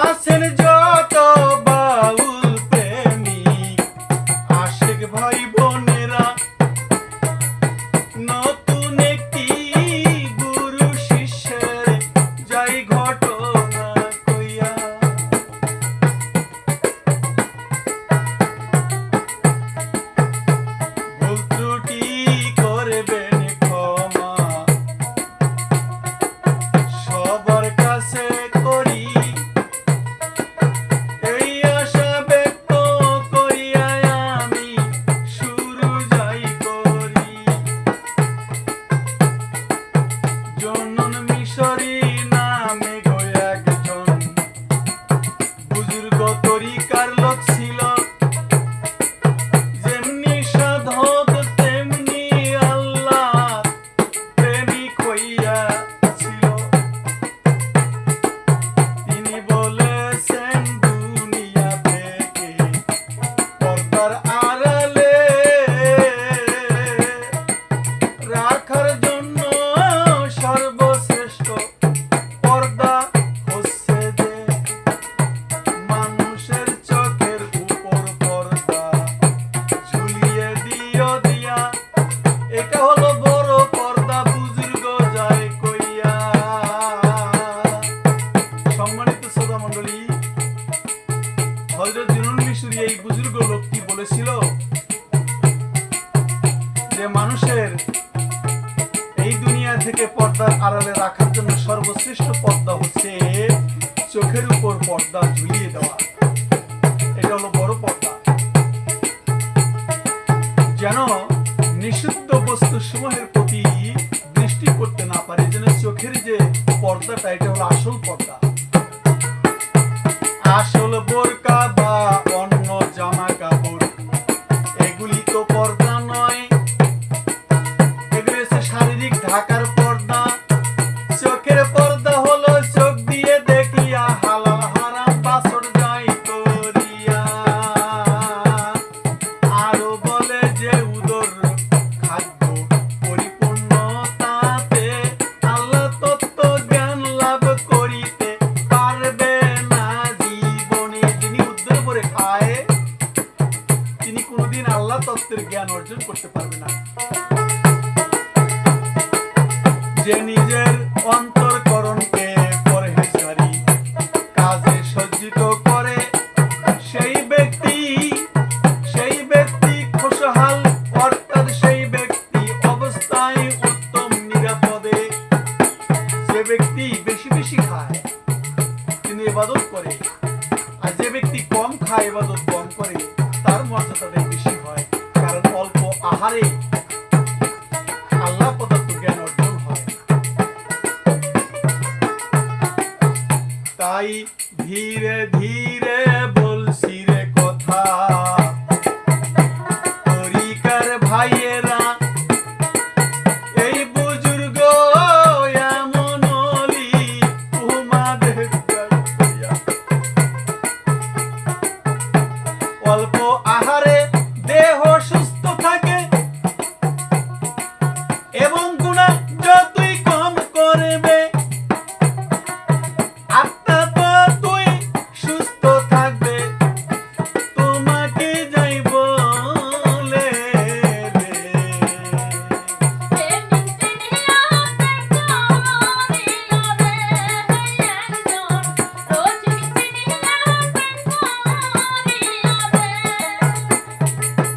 আছেন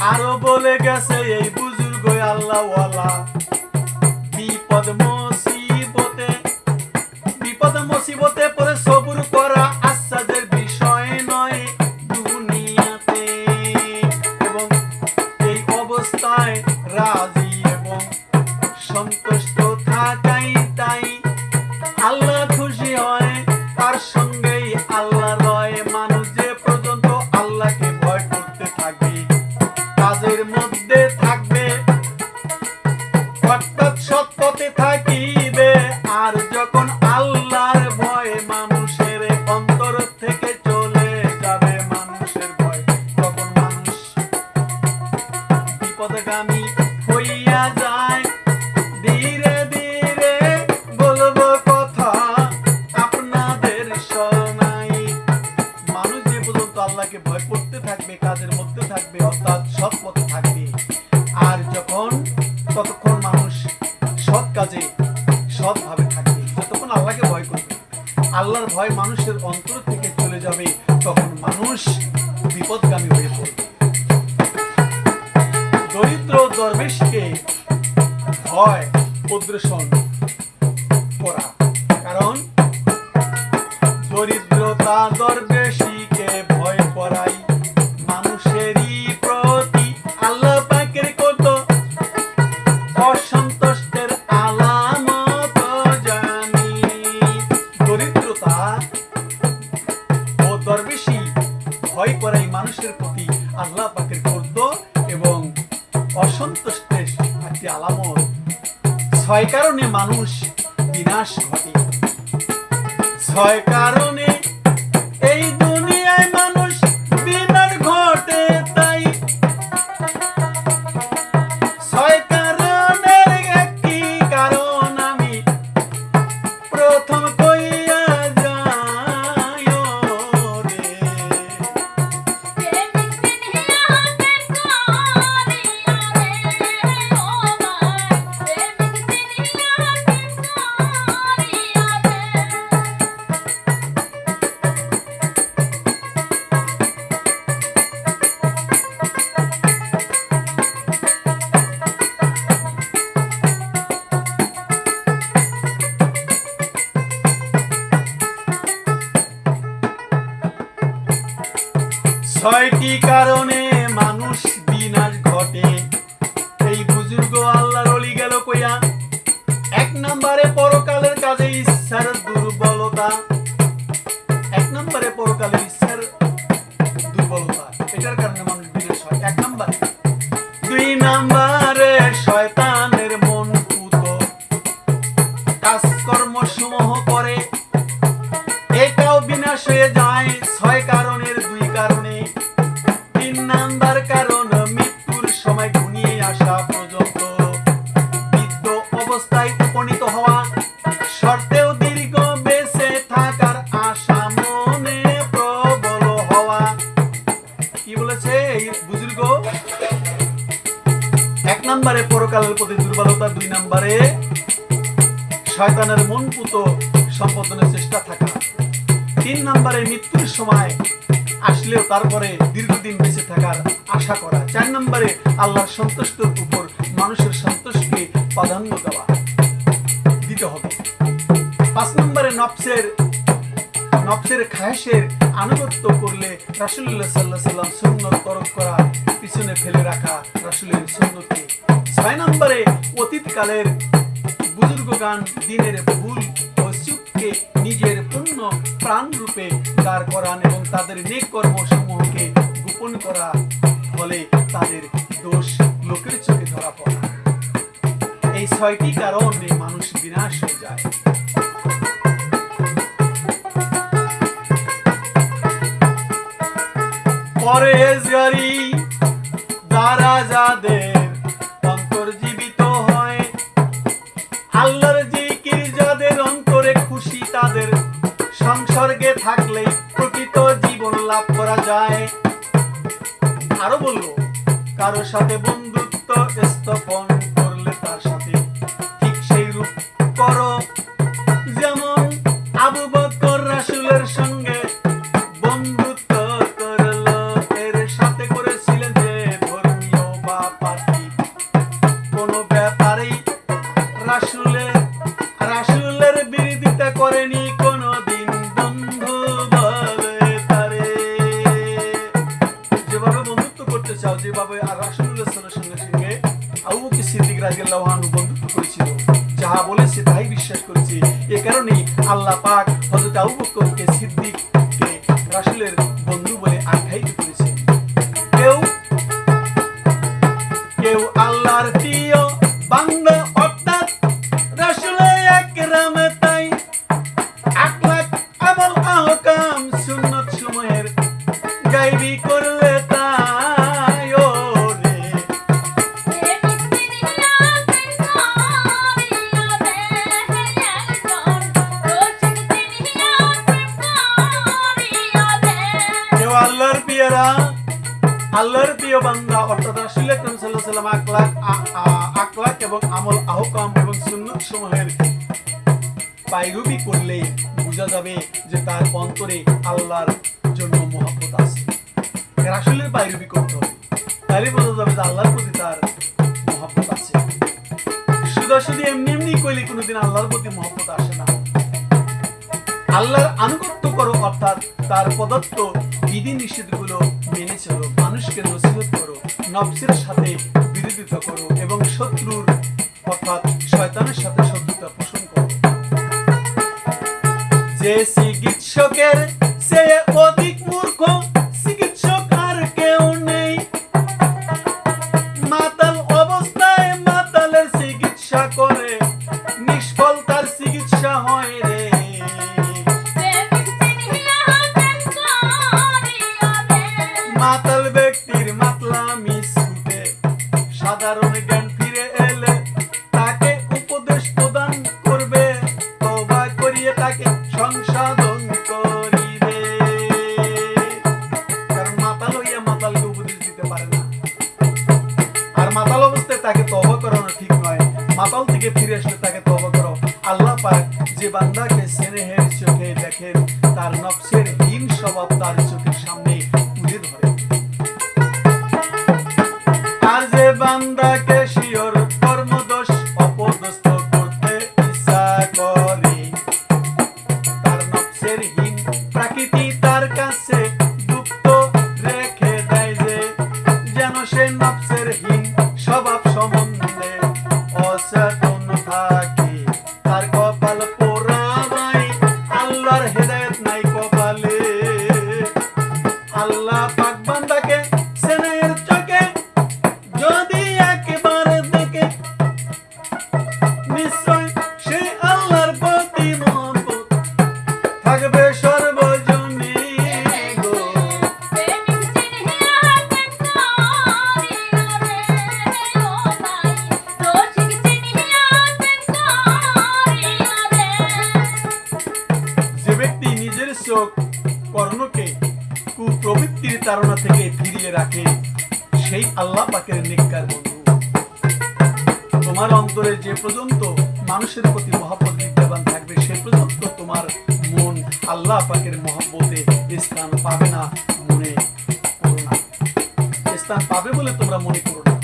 আরও বলে গেছে এই বুজুর্গ আল্লাহওয়ালা। করা কারণ দরিদ্রতা দরবেশিকে ছয়টি কারণে মানুষ বিনাশ ঘটে। এই বুজুর্গ আল্লাহর অলি গেল কইয়া, এক নম্বরে পরকালের কাজে ইচ্ছার দুর্বলতা। পরকালের প্রতি দুর্বলতা দুই নম্বরে শয়তানের মন পুত সম্পাদনের চেষ্টা থাকা। তিন নম্বরে মৃত্যুর সময় আসলেও তারপরে দীর্ঘদিন বেঁচে থাকার আশা করা। চার নম্বরে আল্লাহর সন্তুষ্টের উপর মানুষের সন্তোষকে প্রাধান্য দেওয়া দিতে হবে। পাঁচ নম্বরে নফসের নফসের খায়েশের আনুগত্য করলে রাসুল্লাহ সাল্লাহ সাল্লাম সুন্নত নম্বরে অতীতকালের বুজুর্গ গান দিনের ভুল ও চুপকে নিজের পূর্ণ প্রাণ রূপে দাঁড় করান এবং তাদের নেক কর্ম সমূহকে গোপন করা ফলে তাদের দোষ লোকের চোখে ধরা পড়া। এই ছয়টি কারণে মানুষ বিনাশ হয়ে যায়। পরেশগারি দ্বারা যাদের সংসর্গে থাকলে প্রকৃত জীবন লাভ করা যায়। আরও বলল কারও সাথে বন্ধুত্ব স্থাপন করলে তার সাথে হযরত সিদ্দিককে রাসূলের বন্ধু বলে আখ্যায়িত সমূহের পায়রবি করলে বোঝা যাবে যে তার অন্তরে আল্লাহর জন্য মহব্বত আছে। রাসূলের পায়রবি করতে হবে। তাহলে বোঝা যাবে যে আল্লাহর প্রতি তার মহব্বত আছে। শুধু শুধু এমনি এমনি কইলে কোনোদিন আল্লাহর প্রতি মহব্বত আসে না। আল্লাহর আনুগত্য করো, অর্থাৎ তার প্রদত্ত বিধি নিষেধগুলো মেনে চলো, মানুষকে নসিহত করো নফসের সাথে বিরোধিতা করো এবং শত্রুর অর্থাৎ শয়তানের সাথে শত্রুতা পোষণ করে। যে চিকিৎসকের সে অধিক মূর্খ যে পর্যন্ত মানুষের প্রতি মহাব্বত বিদ্যমান থাকবে, সে পর্যন্ত তোমার মন আল্লাহ পাকের মহাব্বতে স্থান পাবে না মনে করো না। স্থান পাবে বলে তোমরা মনে করো না।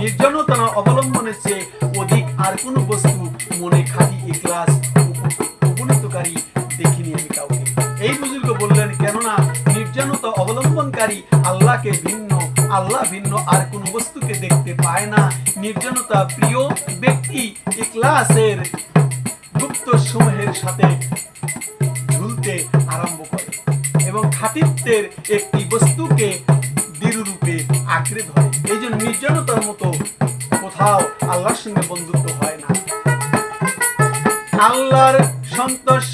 নির্জনতা অবলম্বনের চেয়ে অধিক আর কোনো বস্তু মনে খাঁটি ইখলাস উপনীতকারী দেখিনি আমি কাউকে। এই বুজুর্গ বললেন, কেননা নির্জনতা অবলম্বনকারী আল্লাহকে ভিন্ন, আল্লাহ ভিন্ন আর কোনো বস্তুকে দেখতে পায় না। নির্জনতা প্রিয় ব্যক্তি ইখলাসের গুপ্ত সমূহের সাথে ঝুলতে আরম্ভ করে এবং খাতিত্বের একটি বস্তুকে দৃঢ়রূপে আঁকড়ে ধরে। এই জন্য নির্জনতার মতো কোথাও আল্লাহর সঙ্গে বন্ধুত্ব হয় না। আল্লাহর সন্তোষণে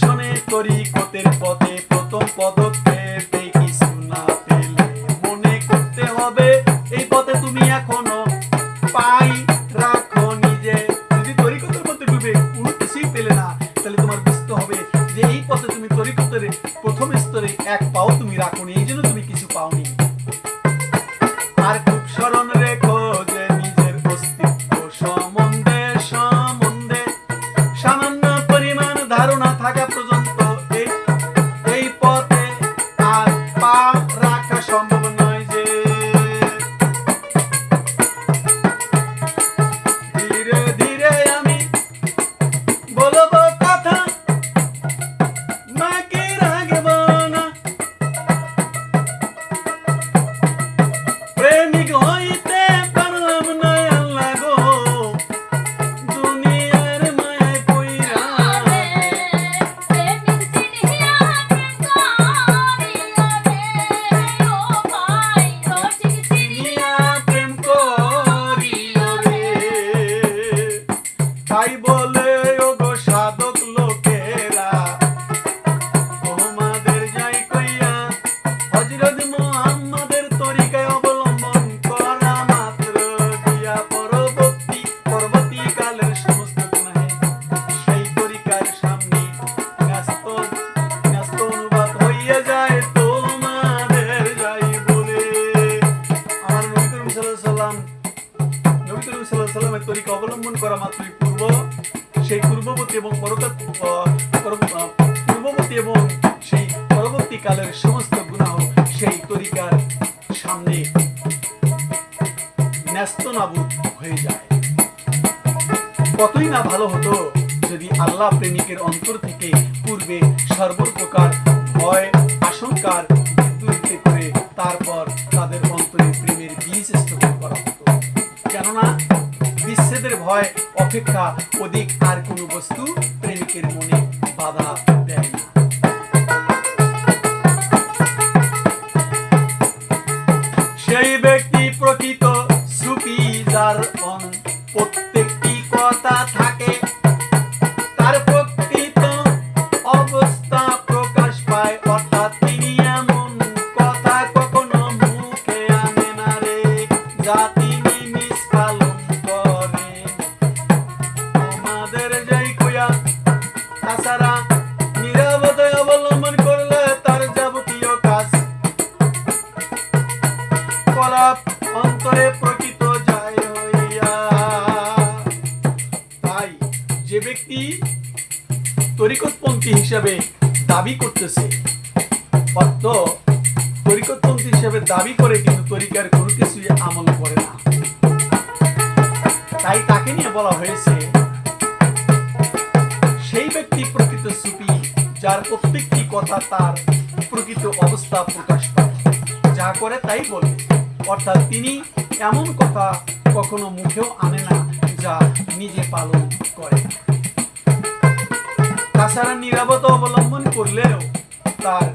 করা মাত্রই পূর্ব সেই পূর্ববর্তী এবং পরবর্তী ভয় অপেক্ষা অধিক আর কোনো বস্তু প্রেমিকের মনে বাধা দেয় দাবি করতেছে। অর্থ তরিকতপন্থী হিসাবে দাবি করে, কিন্তু তরিকার কোনো কিছুই আমল করে না। তাই তাকে নিয়ে বলা হয়েছে, সেই ব্যক্তি প্রকৃত সুফি, যার প্রত্যেকটি কথা তার প্রকৃত অবস্থা প্রকাশ পায় যা করে তাই বলে। অর্থাৎ তিনি এমন কথা কখনো মুখেও আনে না, যা নিজে পালন তাছাড়া নিরাপত্তা অবলম্বন করলেও তার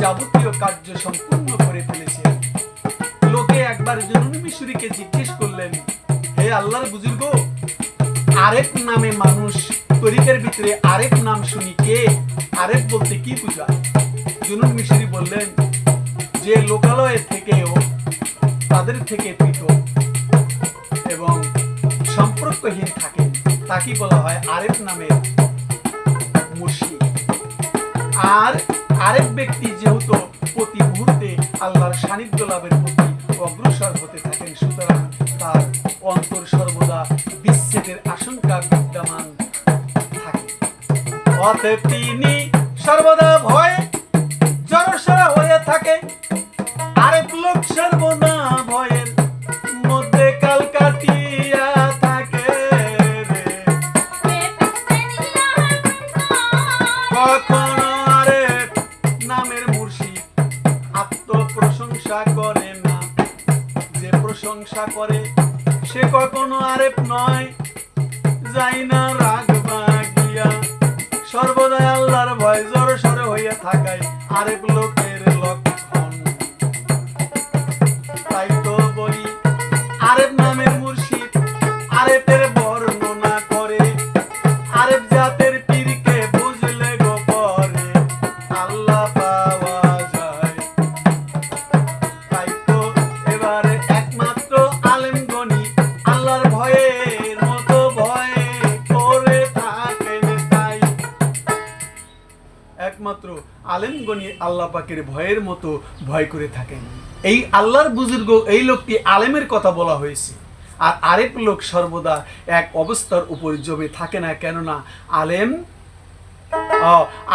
যাবতীয় কার্য সম্পূর্ণ করে ফেলেছে। লোকে একবার জনুন মিশরীকে জিজ্ঞেস করলেন, হে আল্লাহর বুজুর্গ, আরেক নামে মানুষ তরিকের ভিতরে আরেক নাম শুনি কে? আরেক বলতে কি বুঝায়? জুনুন মিশরি বললেন, যে লোকালয়ে থেকেও তাদের থেকে পৃথক এবং সম্পর্কহীন থাকে তাকে বলা হয় আরেক নামের আর আরেক ব্যক্তি যেহেতু প্রতি মুহূর্তে আল্লাহর সান্নিধ্য লাভের প্রতি অগ্রসর হতে থাকেন, সুতরাং তার অন্তর সর্বদা বিচ্ছেদের আশঙ্কা বিদ্যমান থাকে। অতএব তিনি সর্বদা ভয় জড়সড় হয়ে থাকে। আরেক লোক সর্বদা ভয় করে থাকেন। এই আল্লাহর বুজুর্গ, এই লোকটি আলেমের কথা বলা হয়েছে। আর আরেক লোক সর্বদা এক অবস্থার উপর জমে থাকে না, কেননা আলেম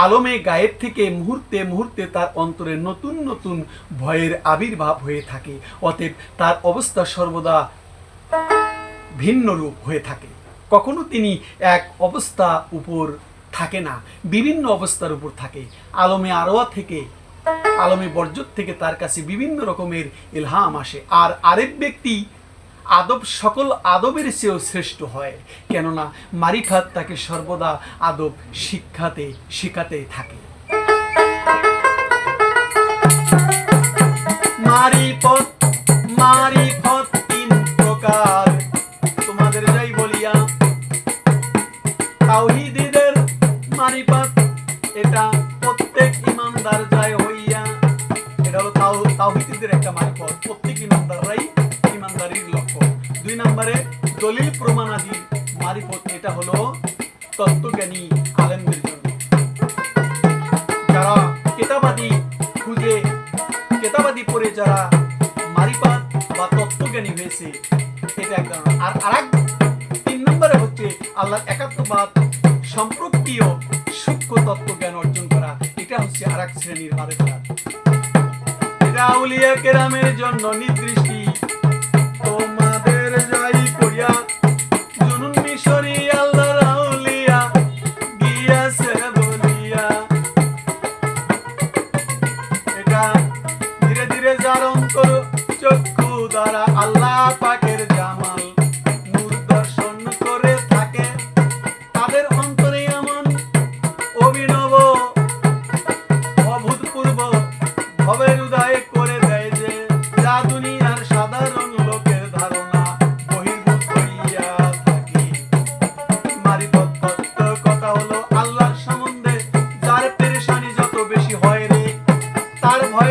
আলমে গায়েব থেকে মুহূর্তে মুহূর্তে তার অন্তরে নতুন নতুন ভয়ের আবির্ভাব হয়ে থাকে। অতএব তার অবস্থা সর্বদা ভিন্ন রূপ হয়ে থাকে। কখনো তিনি এক অবস্থা উপর থাকে না, বিভিন্ন অবস্থার উপর থাকে। আলমে আরোয়া থেকে আলমে বর্জত থেকে তার কাছে বিভিন্ন রকমের ইলহাম আসে। আর আরেক ব্যক্তি আদব, সকল আদবের চেয়েও শ্রেষ্ঠ হয়। কেননা মারিফাত তাকে সর্বদা আদব শিক্ষাতে শেখাতে থাকে। মারিফত মারিফত তিন প্রকার। তোমাদের যাই বলিয়া। তাওহীদের মারিফত, এটা প্রত্যেক ইমানদার যায় তাওহীদের একটা মারিফত প্রত্যেক ইমানদাররাই ইমানদারির লক্ষ্য। দুই নম্বরে, দলিল প্রমাণাদি মারিফত এটা হলো তত্ত্বজ্ঞানী আলেমদের জন্য। যারা কেতাবাদি খুঁজে, কেতাবাদি পড়ে যারা মারিফাত বা তত্ত্বজ্ঞানী হয়েছে, এটা আর তিন নম্বর আল্লাহর একাত্মবাদ, সম্পর্কীয় সূক্ষ্ম তত্ত্ব জ্ঞান অর্জন করা। এটা হচ্ছে আর এক শ্রেণির আরেকটা কেরামের তার ভয়